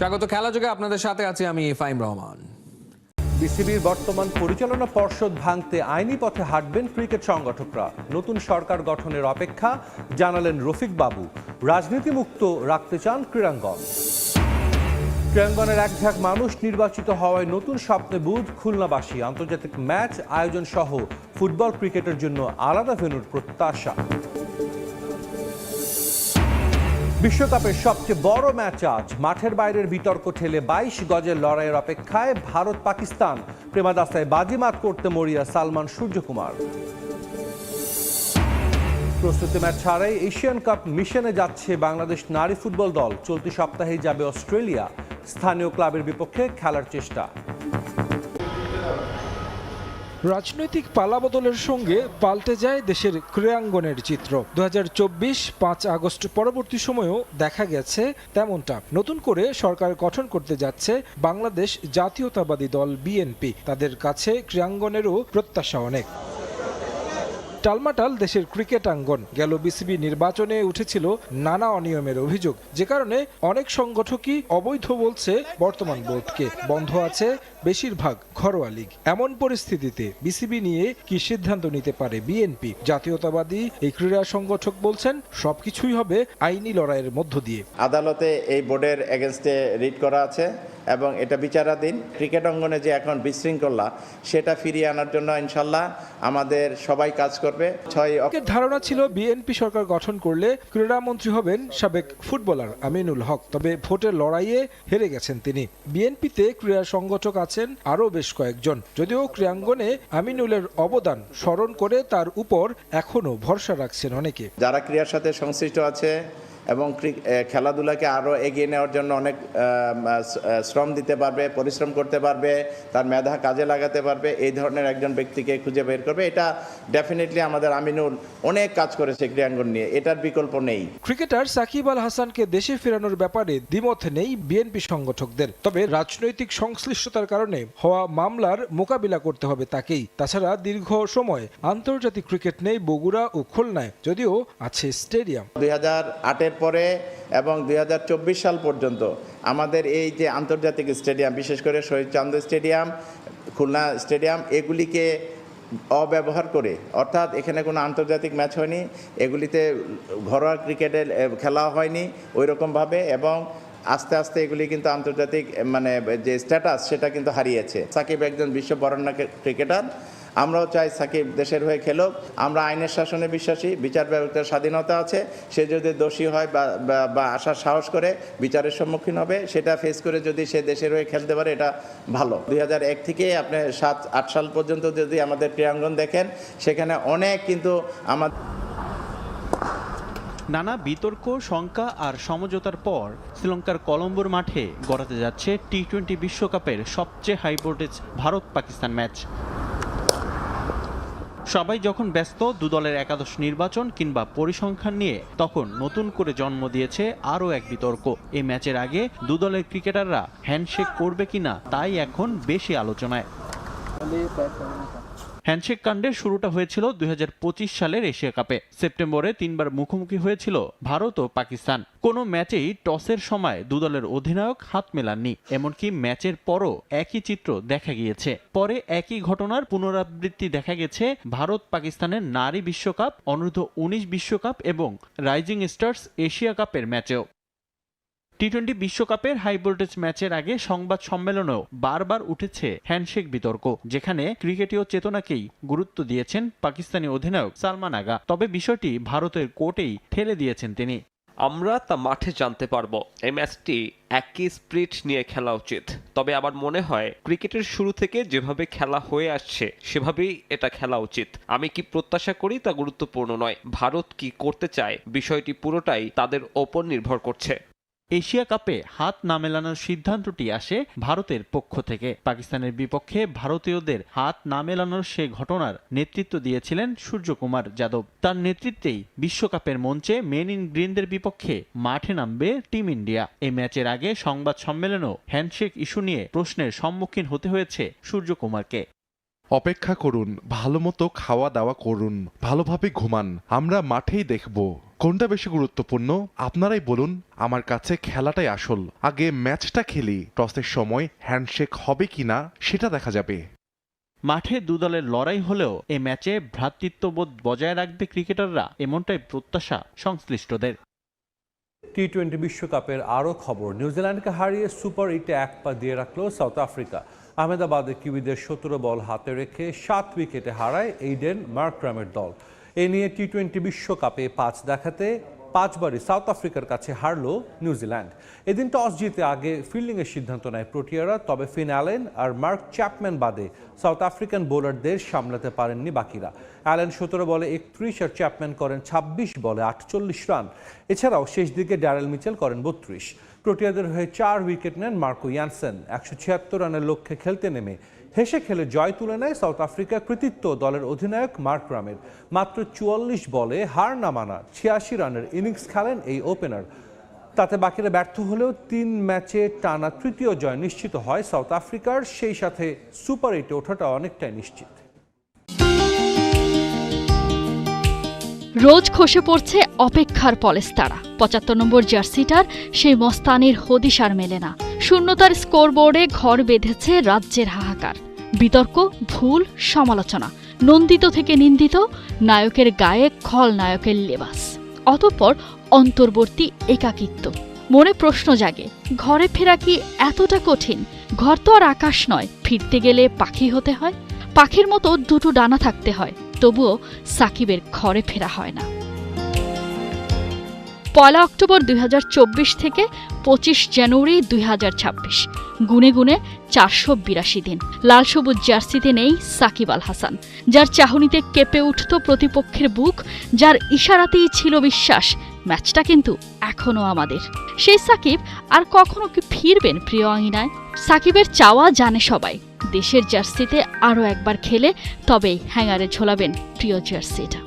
স্বাগত খেলা যোগে আপনাদের সাথে আছি আমি ফাইম রহমান। বিসিবির বর্তমান পরিচালনা পর্ষদ ভাঙতে আইনি পথে হাঁটবেন ক্রিকেট সংগঠকরা। নতুন সরকার গঠনের অপেক্ষা জানালেন রফিক বাবু। রাজনীতিমুক্ত রাখতে চান ক্রীড়াঙ্গন। ক্রীড়াঙ্গনের এক ঝাঁক মানুষ নির্বাচিত হওয়ায় নতুন স্বপ্নে বুধ খুলনাবাসী। আন্তর্জাতিক ম্যাচ আয়োজন সহ ফুটবল ক্রিকেটের জন্য আলাদা ভেনুর প্রত্যাশা। বিশ্বকাপের সবচেয়ে বড় ম্যাচ আজ। মাঠের বাইরের বিতর্ক ঠেলে বাইশ গজের লড়াইয়ের অপেক্ষায় ভারত পাকিস্তান। প্রেমাদাসায় বাজিমাত করতে মরিয়া সালমান সূর্যকুমার। প্রস্তুতি ম্যাচ ছাড়াই এশিয়ান কাপ মিশনে যাচ্ছে বাংলাদেশ নারী ফুটবল দল। চলতি সপ্তাহেই যাবে অস্ট্রেলিয়া। স্থানীয় ক্লাবের বিপক্ষে খেলার চেষ্টা। রাজনৈতিক পালাবদলের সঙ্গে পাল্টে যায় দেশের ক্রীড়াঙ্গনের চিত্র। দু হাজার পাঁচ আগস্ট পরবর্তী সময়েও দেখা গেছে তেমনটা। নতুন করে সরকার গঠন করতে যাচ্ছে বাংলাদেশ জাতীয়তাবাদী দল বিএনপি। তাদের কাছে ক্রীড়াঙ্গনেরও প্রত্যাশা অনেক। টালমাটাল দেশের ক্রিকেট আঙ্গন গেল বিসিবি নির্বাচনে উঠেছিল নানা অনিয়মের অভিযোগ। যে কারণে অনেক সংগঠকই অবৈধ বলছে বর্তমান বোর্ডকে। বন্ধ আছে বেশিরভাগ ঘরোয়া লীগ। এমন পরিস্থিতিতে বিসিবি নিয়ে কি সিদ্ধান্ত নিতে পারে বিএনপি? জাতীয়তাবাদী এই ক্রীড়া সংগঠক বলছেন, সবকিছুই হবে আইনি লড়াইয়ের মধ্য দিয়ে। আদালতে এই বোর্ডের এগেনস্টে রিট করা আছে। এবং এটা বিচারাধীন। ক্রিকেট অঙ্গনে যে এখন বিশৃঙ্খলা সেটা ফিরিয়ে আনার জন্য ইনশাল্লাহ আমাদের সবাই কাজ করবে। ছয় ধারণা ছিল বিএনপি সরকার গঠন করলে ক্রীড়ামন্ত্রী হবেন সাবেক ফুটবলার আমিনুল হক তবে ভোটের লড়াইয়ে হেরে গেছেন তিনি। বিএনপিতে ক্রীড়া সংগঠক আছেন আরও বেশ কয়েকজন যদিও ক্রীড়াঙ্গনে আমিনুলের অবদান স্মরণ করে তার উপর এখনও ভরসা রাখছেন অনেকে। যারা ক্রীড়ার সাথে সংশ্লিষ্ট আছে এবং খেলাধুলাকে আরও এগিয়ে নেওয়ার জন্য অনেক শ্রম দিতে পারবে পরিশ্রম করতে পারবে তার মেধা কাজে লাগাতে পারবে এই ধরনের একজন ব্যক্তিকে খুঁজে বের করবে। এটা ডেফিনেটলি আমাদের আমিনুল অনেক কাজ করেছে ক্রীড়াঙ্গন নিয়ে এটার বিকল্প নেই। ক্রিকেটার সাকিব আল হাসানকে দেশে ফেরানোর ব্যাপারে দ্বিমত নেই বিএনপি সংগঠকদের তবে রাজনৈতিক সংশ্লিষ্টতার কারণে হওয়া মামলার মোকাবিলা করতে হবে তাকেই। তাছাড়া দীর্ঘ সময় আন্তর্জাতিক ক্রিকেট নেই বগুড়া ও খুলনায় যদিও আছে স্টেডিয়াম। দুই হাজার আটের পরে এবং দু হাজার চব্বিশ সাল পর্যন্ত আমাদের এই যে আন্তর্জাতিক স্টেডিয়াম, বিশেষ করে শহীদ চান্দ স্টেডিয়াম, খুলনা স্টেডিয়াম, এগুলিকে অব্যবহার করে, অর্থাৎ এখানে কোনো আন্তর্জাতিক ম্যাচ হয়নি, এগুলিতে ঘরোয়া ক্রিকেটে খেলা হয়নি ওই রকমভাবে এবং আস্তে আস্তে এগুলি কিন্তু আন্তর্জাতিক মানে যে স্ট্যাটাস সেটা কিন্তু হারিয়েছে। সাকিব একজন বিশ্ব বরণ্য ক্রিকেটার আমরাও চাই সাকিব দেশের হয়ে খেলুক। আমরা আইনের শাসনে বিশ্বাসী, বিচার ব্যবস্থার স্বাধীনতা আছে। সে যদি দোষী হয় বা আসার সাহস করে, বিচারের সম্মুখীন হবে। সেটা ফেস করে যদি সে দেশের হয়ে খেলতে পারে, এটা ভালো। দুই এক থেকে আপনি সাত, আট সাল পর্যন্ত যদি আমাদের ক্রীড়াঙ্গন দেখেন, সেখানে অনেক কিন্তু আমাদের নানা বিতর্ক, শঙ্কা আর সমঝোতার পর শ্রীলঙ্কার কলম্বোর মাঠে গড়াতে যাচ্ছে টি টোয়েন্টি বিশ্বকাপের সবচেয়ে high voltage Bharat Pakistan match সবাই যখন ব্যস্ত, দুদলের একাদশ নির্বাচন কিংবা পরিসংখ্যান নিয়ে তখন নতুন করে জন্ম দিয়েছে আরও এক বিতর্ক। এই ম্যাচের আগে দুদলের ক্রিকেটাররা হ্যান্ডশেক করবে কিনা তাই এখন বেশি আলোচনায়। হ্যান্ডশেক কাণ্ডের শুরুটা হয়েছিল দুই হাজার পঁচিশ সালের এশিয়া কাপে। সেপ্টেম্বরে তিনবার মুখোমুখি হয়েছিল ভারত ও পাকিস্তান। কোনো ম্যাচেই টসের সময় দুদলের অধিনায়ক হাত মেলাননি, এমনকি ম্যাচের পরও একই চিত্র দেখা গিয়েছে। পরে একই ঘটনার পুনরাবৃত্তি দেখা গেছে ভারত পাকিস্তানের নারী বিশ্বকাপ, অনূর্ধ্ব উনিশ বিশ্বকাপ এবং রাইজিং স্টার্স এশিয়া কাপের ম্যাচেও। টি টোয়েন্টি বিশ্বকাপের হাই ভোল্টেজ ম্যাচের আগে সংবাদ সম্মেলনেও বারবার উঠেছে হ্যান্ডশেক বিতর্ক, যেখানে ক্রিকেটীয় চেতনাকেই গুরুত্ব দিয়েছেন পাকিস্তানি অধিনায়ক সালমান আগা। তবে বিষয়টি ভারতের কোর্টেই ঠেলে দিয়েছেন তিনি। আমরা তা মাঠে জানতে পারব। এই ম্যাচটি একই স্প্রিট নিয়ে খেলা উচিত। তবে আমার মনে হয় ক্রিকেটের শুরু থেকে যেভাবে খেলা হয়ে আসছে, সেভাবেই এটা খেলা উচিত। আমি কি প্রত্যাশা করি তা গুরুত্বপূর্ণ নয়। ভারত কি করতে চায়, বিষয়টি পুরোটাই তাদের ওপর নির্ভর করছে। এশিয়া কাপে হাত না মেলানোর সিদ্ধান্তটি আসে ভারতের পক্ষ থেকে। পাকিস্তানের বিপক্ষে ভারতীয়দের হাত না মেলানোর সে ঘটনার নেতৃত্ব দিয়েছিলেন সূর্যকুমার যাদব। তার নেতৃত্বেই বিশ্বকাপের মঞ্চে মেন ইন গ্রিনদের বিপক্ষে মাঠে নামবে টিম ইন্ডিয়া। এই ম্যাচের আগে সংবাদ সম্মেলনেও হ্যান্ডশেক ইস্যু নিয়ে প্রশ্নের সম্মুখীন হতে হয়েছে সূর্যকুমারকে। অপেক্ষা করুন ভালো মতো খাওয়া দাওয়া করুন ভালোভাবে ঘুমান আমরা মাঠেই দেখব। কোনটা বেশি গুরুত্বপূর্ণ? আপনারাই বলুন আমার কাছে খেলাটাই আসল। আগে ম্যাচটা খেলি টসের সময় হ্যান্ডশেক হবে কিনা সেটা দেখা যাবে। মাঠে দু দলের লড়াই হলেও এ ম্যাচে ভ্রাতৃত্ববোধ বজায় রাখবে ক্রিকেটাররা এমনটাই প্রত্যাশা সংশ্লিষ্টদের। টি টোয়েন্টি বিশ্বকাপের আরও খবর নিউজিল্যান্ডকে হারিয়ে সুপার এইটে এক পা দিয়ে রাখল সাউথ আফ্রিকা। আহমেদাবাদে কিউবিদের সতেরো বল হাতে রেখে সাত উইকেটে হারায় এইডেন মার্ক্রামের দল। এ নিয়ে টি টোয়েন্টি বিশ্বকাপে পাঁচ দেখাতে পাঁচবারই সাউথ আফ্রিকার কাছে হারলো নিউজিল্যান্ড। এদিন টস জিতে আগে ফিল্ডিংয়ের সিদ্ধান্ত নেয় প্রোটিয়ারা, তবে ফিন অ্যালেন আর মার্ক চ্যাপম্যান বাদে সাউথ আফ্রিকান বোলারদের সামলাতে পারেননি বাকিরা। অ্যালেন সতেরো বলে একত্রিশ আর চ্যাপম্যান করেন ছাব্বিশ বলে আটচল্লিশ রান। এছাড়াও শেষ দিকে ড্যারেল মিচেল করেন বত্রিশ। প্রোটিয়াদের হয়ে চার উইকেট নেন মার্কো ইয়ানসেন। একশো ছিয়াত্তর রানের লক্ষ্যে খেলতে নেমে হেসে খেলে জয় তুলে নেয় সাউথ আফ্রিকা কৃতিত্ব দলের অধিনায়ক মার্ক রামের। মাত্র চুয়াল্লিশ বলে হার না মানা ছিয়াশি রানের ইনিংস খেলেন এই ওপেনার। তাতে বাকিরা ব্যর্থ হলেও তিন ম্যাচে টানা তৃতীয় জয় নিশ্চিত হয় সাউথ আফ্রিকার। সেই সাথে সুপার এইটে ওঠাটা অনেকটাই নিশ্চিত। রোজ খসে পড়ছে অপেক্ষার পলেস্তারা। পঁচাত্তর নম্বর জার্সিটার সেই মস্তানির হদিশ আর মেলে না। শূন্যতার স্কোরবোর্ডে ঘর বেঁধেছে রাজ্যের হাহাকার। বিতর্ক, ভুল, সমালোচনা, নন্দিত থেকে নিন্দিত, নায়কের গায়ে খল নায়কের লেবাস। অতঃপর অন্তর্বর্তী একাকিত্ব। মনে প্রশ্ন জাগে, ঘরে ফেরা কি এতটা কঠিন? ঘর তো আর আকাশ নয়, ফিরতে গেলে পাখি হতে হয়। পাখির মতো দুটো ডানা থাকতে হয়। তবুও সাকিবের ঘরে ফেরা হয় না। পয়লা অক্টোবর দুই হাজার চব্বিশ থেকে পঁচিশ জানুয়ারি দুই গুনে গুনে চারশো বিরাশি দিন। লাল সবুজ জার্সিতে নেই সাকিব আল হাসান, যার চাহনিতে কেঁপে উঠত প্রতিপক্ষের বুক, যার ইশারাতেই ছিল বিশ্বাস, ম্যাচটা কিন্তু এখনও আমাদের। সেই সাকিব আর কখনো কি ফিরবেন প্রিয় আঙিনায়? সাকিবের চাওয়া জানে সবাই। দেশের জার্সিতে আরও একবার খেলে তবেই হ্যাঙ্গারে ঝোলাবেন প্রিয় জার্সিটা।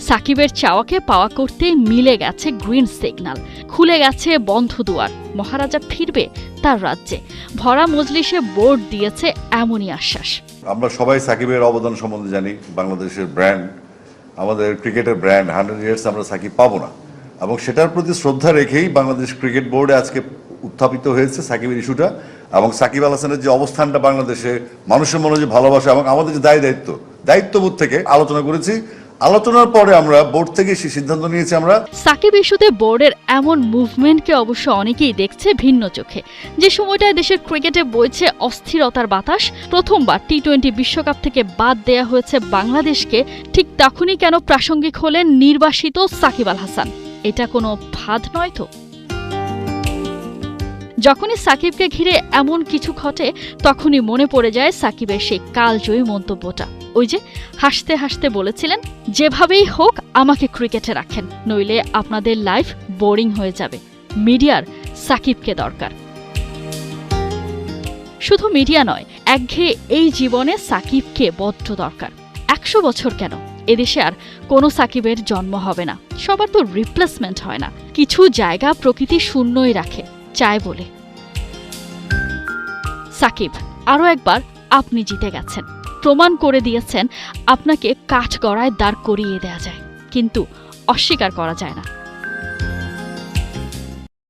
সাকিবের চাওয়াকে পাওয়া করতে মিলে গেছে গ্রিন সিগন্যাল খুলে গেছে বন্ধ দুয়ার। মহারাজা ফিরবে তার রাজ্যে। ভরা মজলিসে বোর্ড দিয়েছে এমনই আশ্বাস। আমরা সবাই সাকিবের অবদান সম্বন্ধে জানি, বাংলাদেশের ব্র্যান্ড। আমাদের ক্রিকেটের ব্র্যান্ড, হান্ড্রেড ইয়ার্স আমরা সাকিব পাবো না। এবং সেটার প্রতি শ্রদ্ধা রেখেই বাংলাদেশ ক্রিকেট বোর্ডে আজকে উত্থাপিত হয়েছে সাকিবের ইস্যুটা এবং সাকিব আল হাসানের যে অবস্থানটা বাংলাদেশে মানুষের মনে যে ভালোবাসা এবং আমাদের যে দায় দায়িত্ব, দায়িত্ববোধ থেকে আলোচনা করেছি। আলোচনার পরে আমরা বোর্ড থেকে সিদ্ধান্ত নিয়েছি আমরা। সাকিব ইস্যুতে বোর্ডের এমন মুভমেন্টকে অবশ্য অনেকেই দেখছে ভিন্ন চোখে। যে সময়টায় দেশের ক্রিকেটে বইছে অস্থিরতার বাতাস, প্রথমবার টি টোয়েন্টি বিশ্বকাপ থেকে বাদ দেয়া হয়েছে বাংলাদেশকে, ঠিক তখনই কেন প্রাসঙ্গিক হলেন নির্বাসিত সাকিব আল হাসান? এটা কোনো ফাঁদ নয় তো? যখনই সাকিবকে ঘিরে এমন কিছু ঘটে, তখনই মনে পড়ে যায় সাকিবের সেই কালজয়ী মন্তব্যটা। ওই যে হাসতে হাসতে বলেছিলেন, যেভাবেই হোক, আমাকে ক্রিকেটে রাখেন, নইলে আপনাদের লাইফ বোরিং হয়ে যাবে। মিডিয়ার সাকিবকে দরকার। শুধু মিডিয়া নয়, একঘেয়ে এই জীবনে সাকিবকে বড্ড দরকার। একশো বছর কেন? এদেশে আর কোনো সাকিবের জন্ম হবে না। সবার তো রিপ্লেসমেন্ট হয় না। কিছু জায়গা প্রকৃতি শূন্যই রাখে। চায় বলে। সাকিব আরও একবার আপনি জিতে গেছেন। প্রমাণ করে দিয়েছেন, আপনাকে কাঠ গড়ায় দাঁড় করিয়ে দেয়া যায়। কিন্তু অস্বীকার করা যায় না।